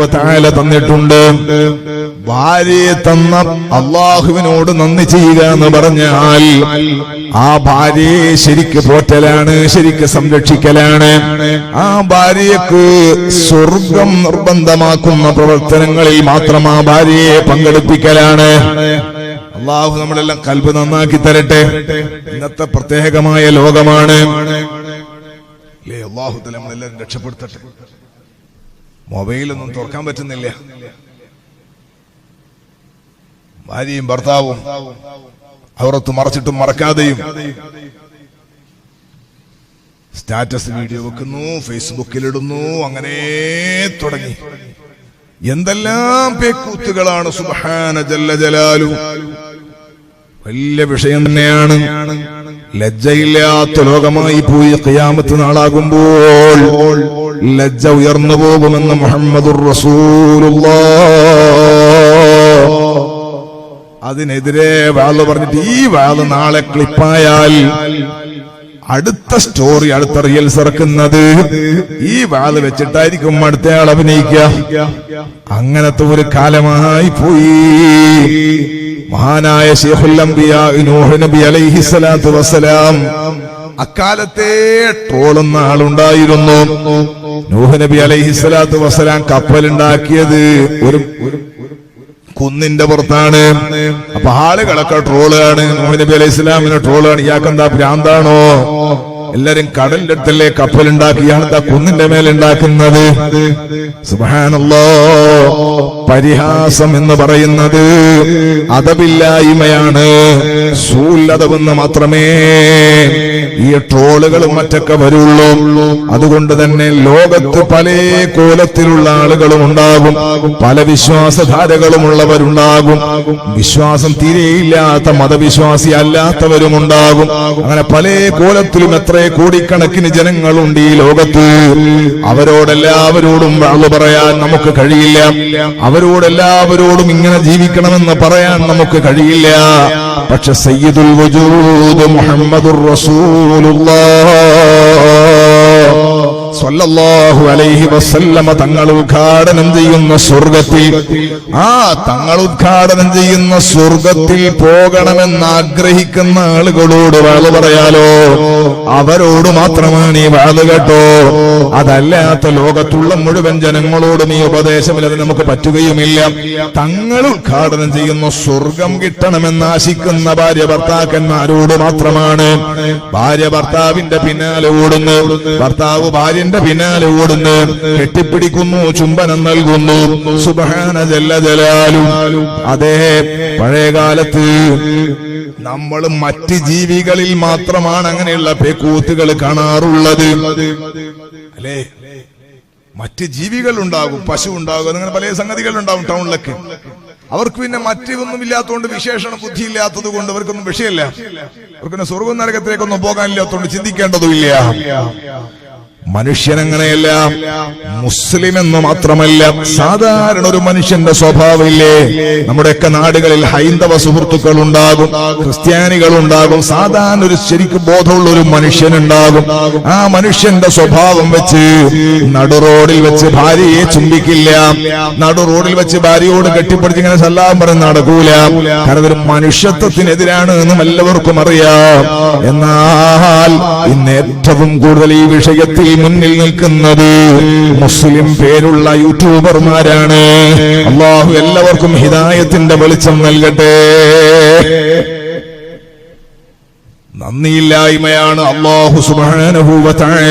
താല തന്നിട്ടുണ്ട്. ഭാര്യയെ തന്ന അള്ളാഹുവിനോട് നന്ദി ചെയ്യുക എന്ന് പറഞ്ഞാൽ ആ ഭാര്യയെ ശരിക്ക് പോറ്റലാണ് ശരിക്ക് സംരക്ഷിക്കലാണ്. ആ ഭാര്യക്ക് സ്വർഗം നിർബന്ധമാക്കുന്ന പ്രവർത്തനങ്ങളിൽ മാത്രം ആ ഭാര്യയെ പങ്കെടുപ്പിക്കലാണ്. അള്ളാഹു നമ്മളെല്ലാം കൽബ് നന്നാക്കി തരട്ടെ. ഇന്നത്തെ പ്രത്യേകമായ ലോകമാണ്. അല്ലേ അള്ളാഹു തല നമ്മളെല്ലാം രക്ഷപ്പെടുത്തട്ടെ. മൊബൈലൊന്നും തുറക്കാൻ പറ്റുന്നില്ല. ഭാര്യയും ഭർത്താവും അവർത്ത് മറച്ചിട്ടും മറക്കാതെയും സ്റ്റാറ്റസ് വീഡിയോ വെക്കുന്നു ഫേസ്ബുക്കിലിടുന്നു അങ്ങനെ തുടങ്ങി. എന്തെല്ലാം പേക്കൂത്തുകളാണ് സുബഹാന ജല്ല ജലാലു. വലിയ വിഷയം തന്നെയാണ്. ലജ്ജയില്ലാത്ത ലോകമായി പോയി ഖിയാമത്ത് നാളാകുമ്പോൾ ലജ്ജ ഉയർന്നു പോകുമെന്ന് മുഹമ്മദുർ റസൂലുള്ള. അതിനെതിരെ വാൾ പറഞ്ഞിട്ട് ഈ വാൾ നാളെ ക്ലിപ്പായാൽ അടുത്ത സ്റ്റോറി അടുത്ത റിയൽസ് ഇറക്കുന്നത്. ഈ വാൾ വെച്ചിട്ടായിരിക്കും അടുത്തയാൾ അഭിനയിക്കുക. അങ്ങനത്തെ ഒരു കാലമായി പോയി. മഹാനായ നബി അലൈഹി സ്വലാത്തു വസ്സലാം. അക്കാലത്തെ ട്രോളുന്ന ആളുണ്ടായിരുന്നു. നൂഹ് നബി അലൈഹി സ്വലാത്തു വസ്സലാം കപ്പലുണ്ടാക്കിയത് ഒരു കുന്നിന്റെ പുറത്താണ്. അപ്പൊ ആളുകളൊക്കെ ട്രോളാണ്. നബി അലൈഹി ഇസ്ലാമിനെ ട്രോളാണ്. ഇയാൾക്കെന്താ ഭ്രാന്താണോ? എല്ലാരും കടലിന്റെ അടുത്തല്ലേ കപ്പലുണ്ടാക്കി ഇയാളെന്താ കുന്നിന്റെ മേലുണ്ടാക്കുന്നത് സുബാനല്ലോ പരിഹാസം എന്ന് പറയുന്നത് അതപില്ലായ്മയാണ് സൂല്ലതവെന്ന് മാത്രമേ ഈ ട്രോളുകളും മറ്റൊക്കെ വരുള്ളൂ. അതുകൊണ്ട് തന്നെ ലോകത്ത് പല കോലത്തിലുള്ള ആളുകളും ഉണ്ടാകും. പല വിശ്വാസധാരകളും ഉള്ളവരുണ്ടാകും. വിശ്വാസം തീരെയില്ലാത്ത മതവിശ്വാസി അല്ലാത്തവരും ഉണ്ടാകും. അങ്ങനെ പല കോലത്തിലും എത്ര കോടിക്കണക്കിന് ജനങ്ങളുണ്ട് ഈ ലോകത്ത്. അവരോടെല്ലാവരോടും വാൾ പറയാൻ നമുക്ക് കഴിയില്ല. അവരോടെല്ലാവരോടും ഇങ്ങനെ ജീവിക്കണമെന്ന് പറയാൻ നമുക്ക് കഴിയില്ല. പക്ഷെ സയ്യിദുൽ വജൂദ് മുഹമ്മദുർ റസൂലുള്ളാഹ്. സ്വല്ലല്ലാഹു അലൈഹി വസല്ലമ തങ്ങൾ ഉദ്ഘാടനം ചെയ്യുന്ന സ്വർഗത്തിൽ ആ തങ്ങൾ ഉദ്ഘാടനം ചെയ്യുന്ന സ്വർഗത്തിൽ പോകണമെന്ന് ആഗ്രഹിക്കുന്ന ആളുകളോട് വാൾ പറയാലോ? അവരോട് മാത്രമാണ് ഈ വാൾ കേട്ടോ. അതല്ലാത്ത ലോകത്തുള്ള മുഴുവൻ ജനങ്ങളോട് നീ ഉപദേശമില്ല നമുക്ക് പറ്റുകയുമില്ല. തങ്ങൾ ഉദ്ഘാടനം ചെയ്യുന്ന സ്വർഗം കിട്ടണമെന്ന് ആശിക്കുന്ന ഭാര്യ ഭർത്താക്കന്മാരോട് മാത്രമാണ്. ഭാര്യ ഭർത്താവിന്റെ പിന്നാലെ ഓടുന്നു. ഭർത്താവ് ഭാര്യന്റെ പിന്നാലെ ഓടുന്നു. കെട്ടിപ്പിടിക്കുന്നു ചുംബനം നൽകുന്നു. സുബഹാന ജല്ല അതേ പഴയ കാലത്ത് നമ്മൾ മറ്റ് ജീവികളിൽ മാത്രമാണ് അങ്ങനെയുള്ള പേക്കൂത്തുകൾ കാണാറുള്ളത്. അല്ലേ? മറ്റ് ജീവികൾ ഉണ്ടാകും പശു ഉണ്ടാകും അങ്ങനെ പല സംഗതികൾ ഉണ്ടാവും ടൗണിലൊക്കെ. അവർക്ക് പിന്നെ മറ്റൊന്നും ഇല്ലാത്തതുകൊണ്ട് വിശേഷണ ബുദ്ധി ഇല്ലാത്തത് കൊണ്ട് അവർക്കൊന്നും വിഷയമില്ല. അവർക്ക് സ്വർഗ നരകത്തിലേക്കൊന്നും പോകാനില്ലാത്തതുകൊണ്ട് ചിന്തിക്കേണ്ടതുമില്ല മനുഷ്യനങ്ങനെയല്ല മുസ്ലിം എന്ന് മാത്രമല്ല സാധാരണ ഒരു മനുഷ്യന്റെ സ്വഭാവമില്ലേ? നമ്മുടെയൊക്കെ നാടുകളിൽ ഹൈന്ദവ സുഹൃത്തുക്കൾ ഉണ്ടാകും ക്രിസ്ത്യാനികൾ ഉണ്ടാകും സാധാരണ ഒരു ശരിക്ക് ബോധമുള്ള ഒരു മനുഷ്യൻ ഉണ്ടാകും ആ മനുഷ്യന്റെ സ്വഭാവം വെച്ച് നടു റോഡിൽ വെച്ച് ഭാര്യയെ ചുംബിക്കില്ല. നടു റോഡിൽ വെച്ച് ഭാര്യയോട് കെട്ടിപ്പിടിച്ച് ഇങ്ങനെ സല്ലാഹം പറഞ്ഞ് നടക്കൂല. കാരണം ഒരു മനുഷ്യത്വത്തിനെതിരാണ് എന്നും എല്ലാവർക്കും അറിയാം. എന്നാൽ ഇന്ന് ഏറ്റവും കൂടുതൽ ഈ വിഷയത്തിൽ മുന്നിൽ നിൽക്കുന്നത് മുസ്ലിം പേരുള്ള യൂട്യൂബർമാരാണ്. അള്ളാഹു എല്ലാവർക്കും ഹിതായത്തിന്റെ വെളിച്ചം നൽകട്ടെ. നന്ദിയില്ലായ്മയാണ് അള്ളാഹു സുബാനുഭൂവത്തായ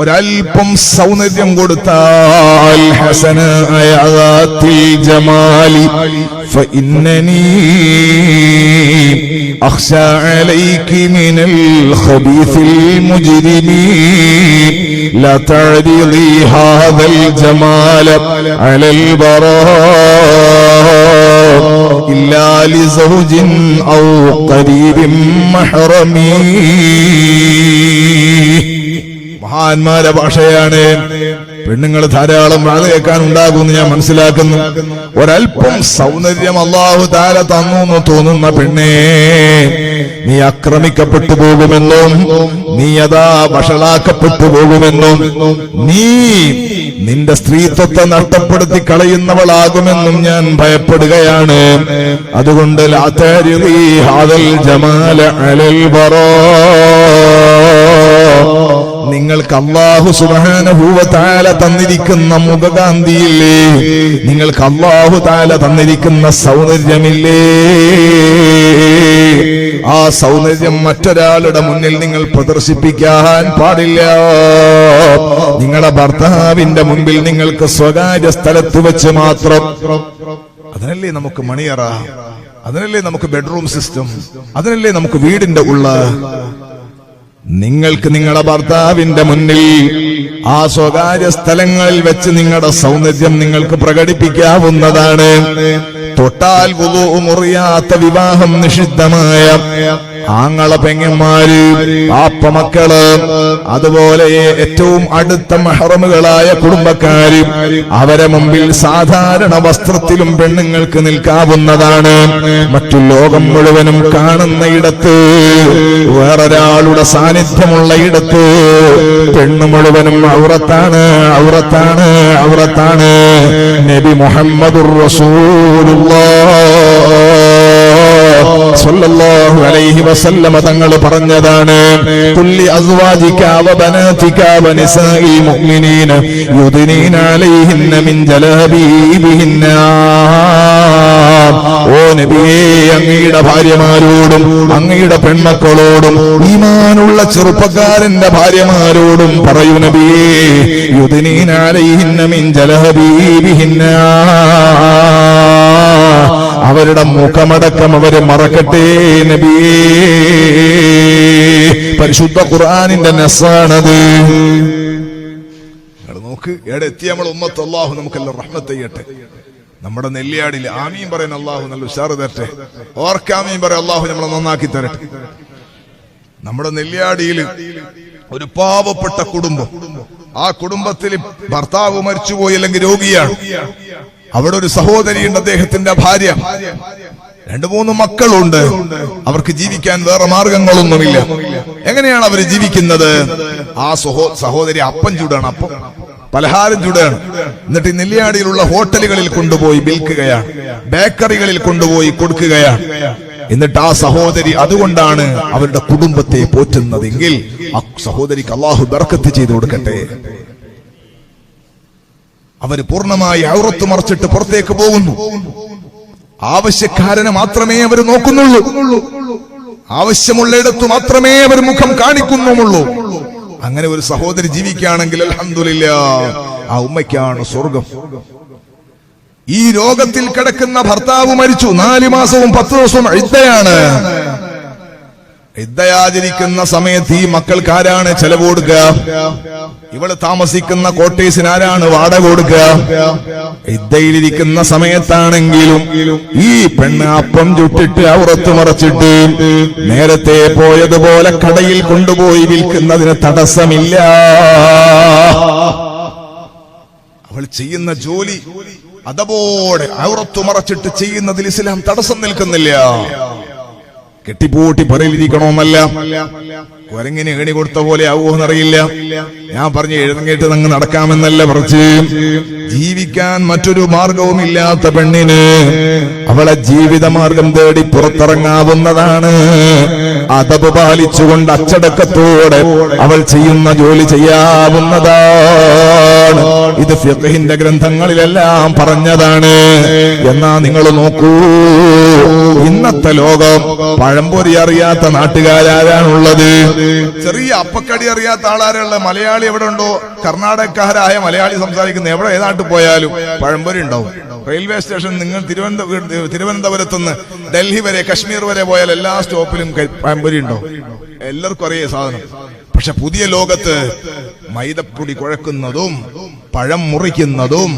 ഒരൽപ്പം സൗന്ദര്യം കൊടുത്താൽ ഹസനായ ആത്തിൽ ജമാലി فإنني أخشى عليك من الخبيث المجرمين لا تعرضي هذا الجمال على البراء إلا لزوج أو قريب محرمي മഹാന്മാരെ ഭാഷയാണ്. പെണ്ണുങ്ങൾ ധാരാളം വാഴ കേൾക്കാൻ ഉണ്ടാകുമെന്ന് ഞാൻ മനസ്സിലാക്കുന്നു. ഒരല്പം സൗന്ദര്യം അള്ളാഹു താര തന്നു എന്ന് തോന്നുന്ന പെണ്ണേ നീ ആക്രമിക്കപ്പെട്ടു പോകുമെന്നും നീ അതാ വഷളാക്കപ്പെട്ടു പോകുമെന്നും നീ നിന്റെ സ്ത്രീത്വത്തെ നഷ്ടപ്പെടുത്തി കളയുന്നവളാകുമെന്നും ഞാൻ ഭയപ്പെടുകയാണ്. അതുകൊണ്ട് ലാ ഹാദൽ ജമാല അലൽ ബറാ. നിങ്ങൾക്ക് അള്ളാഹു സുബാനഹൂവ താല തന്നിരിക്കുന്ന മുഖകാന്തിയില്ലേ? നിങ്ങൾക്ക് അള്ളാഹു താല തന്നിരിക്കുന്ന സൗന്ദര്യമില്ലേ? ആ സൗന്ദര്യം മറ്റൊരാളുടെ മുന്നിൽ നിങ്ങൾ പ്രദർശിപ്പിക്കാൻ പാടില്ല. നിങ്ങളുടെ ഭർത്താവിന്റെ മുമ്പിൽ നിങ്ങൾക്ക് സ്വകാര്യ സ്ഥലത്ത് വെച്ച് മാത്രം. അതിനല്ലേ നമുക്ക് മണിയറ? അതിനല്ലേ നമുക്ക് ബെഡ്റൂം സിസ്റ്റം? അതിനല്ലേ നമുക്ക് വീടിന്റെ ഉള്ള? നിങ്ങൾക്ക് നിങ്ങളുടെ ഭർത്താവിന്റെ മുന്നിൽ ആ സ്വകാര്യ സ്ഥലങ്ങളിൽ വെച്ച് നിങ്ങളുടെ സൗന്ദര്യം നിങ്ങൾക്ക് പ്രകടിപ്പിക്കാവുന്നതാണ്. തൊട്ടാൽ മുറിയാത്ത വിവാഹം നിഷിദ്ധമായ ആങ്ങള പെങ്ങന്മാര് പാപ്പ മക്കൾ അതുപോലെ ഏറ്റവും അടുത്ത മെഹറമുകളായ കുടുംബക്കാര് അവരെ മുമ്പിൽ സാധാരണ വസ്ത്രത്തിലും പെണ്ണുങ്ങൾക്ക് നിൽക്കാവുന്നതാണ്. മറ്റു ലോകം മുഴുവനും കാണുന്ന ഇടത്ത് വേറൊരാളുടെ സാന്നിധ്യമുള്ള ഇടത്ത് പെണ്ണ് മുഴുവനും ഔറത്താണ് ഔറത്താണ് ഔറത്താണ്. നബി മുഹമ്മദുർ റസൂലുള്ളാഹ് അലൈഹി വസല്ലമ തങ്ങൾ പറഞ്ഞതാണ് കുല്ലി അസ്വാജിക വബനാതിക ബനാതിക മുഅ്മിനീന യുദ്നീന അലൈഹിന്ന മിൻ ജലാബീബിഹിന്ന. ഓ നബിയേ അങ്ങയുടെ ഭാര്യമാരോടും അങ്ങയുടെ പെൺമക്കളോടും ഈമാനുള്ള ചെറുപ്പക്കാരന്റെ ഭാര്യമാരോടും പറയൂ നബിയേ അവരുടെ മുഖമടക്കം അവരെ മറക്കട്ടെ നബിയേ. പരിശുദ്ധ ഖുർആനിന്റെ നെസ്സാണത്. നോക്ക് എവിടെ എത്തിയ നമ്മൾ ഉമ്മത്ത് നമുക്കെല്ലാം റഹ്മത്ത് ചെയ്യട്ടെ. നമ്മുടെ നെല്ലിയാടിൽ ആമീൻ പറയുന്ന അള്ളാഹു നല്ല ഉഷാറ് തരട്ടെ. ഓർക്കാമീൻ പറയാം അള്ളാഹു നമ്മളെ നന്നാക്കി തരട്ടെ. നമ്മുടെ നെല്ലിയാടിയിൽ ഒരു പാവപ്പെട്ട കുടുംബം. ആ കുടുംബത്തിൽ ഭർത്താവ് മരിച്ചുപോയി അല്ലെങ്കിൽ രോഗിയാണ്. അവിടെ ഒരു സഹോദരിയുണ്ട് അദ്ദേഹത്തിന്റെ ഭാര്യ. രണ്ടു മൂന്ന് മക്കളുണ്ട്. അവർക്ക് ജീവിക്കാൻ വേറെ മാർഗങ്ങളൊന്നുമില്ല. എങ്ങനെയാണ് അവർ ജീവിക്കുന്നത്? ആ സഹോ സഹോദരി അപ്പം ചൂടാണ് അപ്പം. പലഹാരം ചുടുകയാണ്. എന്നിട്ട് നെല്ലിയാടിയിലുള്ള ഹോട്ടലുകളിൽ കൊണ്ടുപോയി വിൽക്കുകയാണ്. ബേക്കറികളിൽ കൊണ്ടുപോയി കൊടുക്കുകയാണ്. എന്നിട്ട് ആ സഹോദരി അതുകൊണ്ടാണ് അവരുടെ കുടുംബത്തെ പോറ്റുന്നതെങ്കിൽ ആ സഹോദരിക്ക് അള്ളാഹു ബർക്കത്ത് ചെയ്തു കൊടുക്കട്ടെ. അവർ പൂർണമായി ഔറത്ത് മറച്ചിട്ട് പുറത്തേക്ക് പോകുന്നു. ആവശ്യക്കാരനെ മാത്രമേ അവർ നോക്കുന്നുള്ളൂ. ആവശ്യമുള്ളയിടത്തു മാത്രമേ അവർ മുഖം കാണിക്കുന്നുമുള്ളൂ. അങ്ങനെ ഒരു സഹോദരി ജീവിക്കുകയാണെങ്കിൽ അലഹമില്ല ആ ഉമ്മയ്ക്കാണ് സ്വർഗം. ഈ രോഗത്തിൽ കിടക്കുന്ന ഭർത്താവ് മരിച്ചു. നാല് മാസവും പത്ത് ദിവസവും ഇദ്ദയാണ്. ഇദ്ദയാചരിക്കുന്ന സമയത്ത് ഈ മക്കൾക്ക് ആരാണ് ചെലവ് കൊടുക്കുക. ഇവൾ താമസിക്കുന്ന കോട്ടേഴ്സിന് ആരാണ് വാടക കൊടുക്കുക. ഇദ്ദയിലിരിക്കുന്ന സമയത്താണെങ്കിലും ഈ പെണ്ണ് അപ്പം ചുട്ടിട്ട് അവറത്ത് മറച്ചിട്ട് നേരത്തെ പോയതുപോലെ കടയിൽ കൊണ്ടുപോയി വിൽക്കുന്നതിന് തടസ്സമില്ല. അവൾ ചെയ്യുന്ന ജോലി അതപോടെ അവറത്തു മറച്ചിട്ട് ചെയ്യുന്നതിൽ ഇസ്ലാം തടസ്സം നിൽക്കുന്നില്ല. കെട്ടിപ്പൂട്ടി പറയിലിരിക്കണമെന്നല്ല കുരങ്ങിന് ഏണി കൊടുത്ത പോലെ ആവുമെന്നറിയില്ല ഞാൻ പറഞ്ഞു എഴുന്നേറ്റ് അങ്ങ് നടക്കാമെന്നല്ല പറച്ച് ജീവിക്കാൻ മറ്റൊരു മാർഗവും ഇല്ലാത്ത പെണ്ണിന് അവളെ ജീവിത മാർഗം തേടി പുറത്തിറങ്ങാവുന്നതാണ്. അതപ് പാലിച്ചുകൊണ്ട് അച്ചടക്കത്തോടെ അവൾ ചെയ്യുന്ന ജോലി ചെയ്യാവുന്നതാണ്. ഇത് ഫിഖഹിന്റെ ഗ്രന്ഥങ്ങളിലെല്ലാം പറഞ്ഞതാണ്. എന്നാ നിങ്ങൾ നോക്കൂ. ഇന്നത്തെ ലോകം പഴംപൊരി അറിയാത്ത നാട്ടുകാരാരാണുള്ളത്. ചെറിയ അപ്പക്കടി അറിയാത്ത ആളാരുള്ള മലയാളി എവിടെ ഉണ്ടോ? കർണാടകക്കാരായ മലയാളി സംസാരിക്കുന്ന എവിടെ ഏതാട്ട് പോയാലും പഴംപൊരി ഉണ്ടാവും. റെയിൽവേ സ്റ്റേഷൻ നിങ്ങൾ തിരുവനന്തപുരം തിരുവനന്തപുരത്ത് നിന്ന് ഡൽഹി വരെ കശ്മീർ വരെ പോയാൽ എല്ലാ സ്റ്റോപ്പിലും പഴംപൊരി ഉണ്ടാവും. എല്ലാവർക്കും അറിയ സാധനം. പക്ഷെ പുതിയ ലോകത്ത് മൈദപ്പൊടി കുഴക്കുന്നതും പഴം മുറിക്കുന്നതും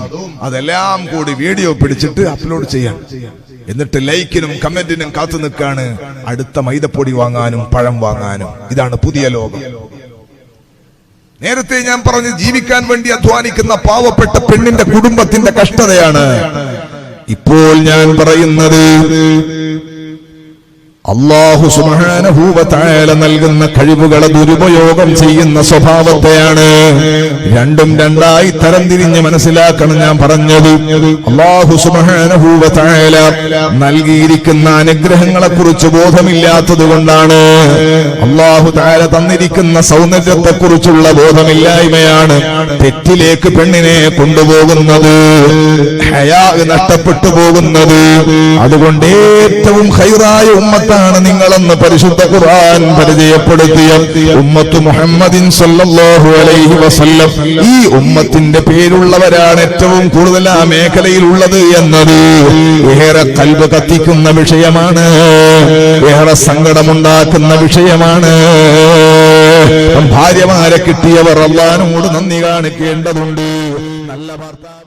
അതെല്ലാം കൂടി വീഡിയോ പിടിച്ചിട്ട് അപ്ലോഡ് ചെയ്യാൻ എന്നിട്ട് ലൈക്കിനും കമന്റിനും കാത്തു നിൽക്കാണ് അടുത്ത മൈദപ്പൊടി വാങ്ങാനും പഴം വാങ്ങാനും. ഇതാണ് പുതിയ ലോകം. നേരത്തെ ഞാൻ പറഞ്ഞു ജീവിക്കാൻ വേണ്ടി അധ്വാനിക്കുന്ന പാവപ്പെട്ട പെണ്ണിന്റെ കുടുംബത്തിന്റെ കഷ്ടതയാണ്. ഇപ്പോൾ ഞാൻ പറയുന്നത് അള്ളാഹു സുബാനഭൂവത്തായാല നൽകുന്ന കഴിവുകളെ ദുരുപയോഗം ചെയ്യുന്ന സ്വഭാവത്തെയാണ്. രണ്ടും രണ്ടായി തരംതിരിഞ്ഞ് മനസ്സിലാക്കണം ഞാൻ പറഞ്ഞത്. അള്ളാഹു സുബാനഭൂവത്തായാല നൽകിയിരിക്കുന്ന അനുഗ്രഹങ്ങളെ കുറിച്ച് ബോധമില്ലാത്തത് കൊണ്ടാണ്. അള്ളാഹു താര തന്നിരിക്കുന്ന സൗന്ദര്യത്തെ കുറിച്ചുള്ള ബോധമില്ലായ്മയാണ് തെറ്റിലേക്ക് പെണ്ണിനെ കൊണ്ടുപോകുന്നത് ഹയാ നഷ്ടപ്പെട്ടു പോകുന്നത്. അതുകൊണ്ട് ഏറ്റവും ഹൈറായ ഉമ്മത്താണ് നിങ്ങളെന്ന് പരിശുദ്ധ ഖുർആൻ പരിചയപ്പെടുത്തിയ ഉമ്മത്ത് മുഹമ്മദിൻ സല്ലല്ലാഹു അലൈഹി വസല്ലം. ഈ ഉമ്മത്തിന്റെ പേരുള്ളവരാണ് ഏറ്റവും കൂടുതൽ ആ മേഖലയിൽ ഉള്ളത് എന്നത്. ഏറെ കൽബ് കത്തിക്കുന്ന വിഷയമാണ്. ഏറെ സങ്കടമുണ്ടാക്കുന്ന വിഷയമാണ്. ഭാര്യമാരെ കിട്ടിയവർ അള്ളാനോട് നന്ദി കാണിക്കേണ്ടതുണ്ട്. നല്ല ഭർത്താവ്